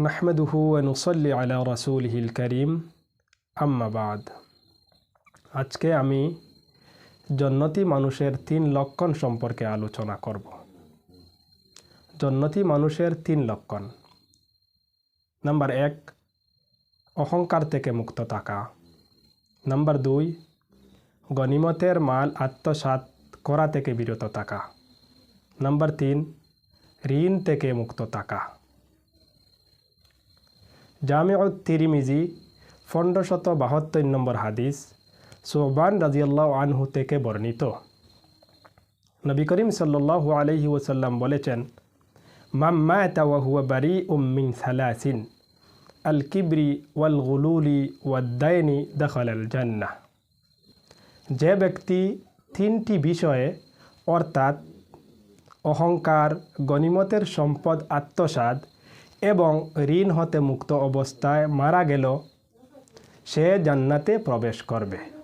নাহমেদুহু নুসল্লি আলা রসুলহিল করিম আম্মাবাদ আজকে আমি জন্নতি মানুষের তিন লক্ষণ সম্পর্কে আলোচনা করব। জন্নতি মানুষের তিন লক্ষণ। নাম্বার এক, অহংকার থেকে মুক্ত থাকা। নাম্বার দুই, গনিমতের মাল আত্মসাৎ করা থেকে বিরত থাকা। নাম্বার তিন, ঋণ থেকে মুক্ত থাকা। জামিউত তিরিমিজি, পনেরোশত বাহাত্তর নম্বর হাদিস, সোহবান রাজিয়াল্লাহ আনহু থেকে বর্ণিত। নবী করিম সাল্লাহ আলহি ওসাল্লাম বলেছেন মাম্মা তাওয়াহুয়া বারি উম্মিন সালাসিন, আল কিবরি ওয়াল গুলুলি ওয়াদ্দায়নি দখল আল জান্না যে ব্যক্তি তিনটি বিষয়ে, অর্থাৎ অহংকার, গণিমতের সম্পদ আত্মসাদ এবং ঋণ হতে মুক্ত অবস্থায় মারা গেল সে জান্নাতে প্রবেশ করবে।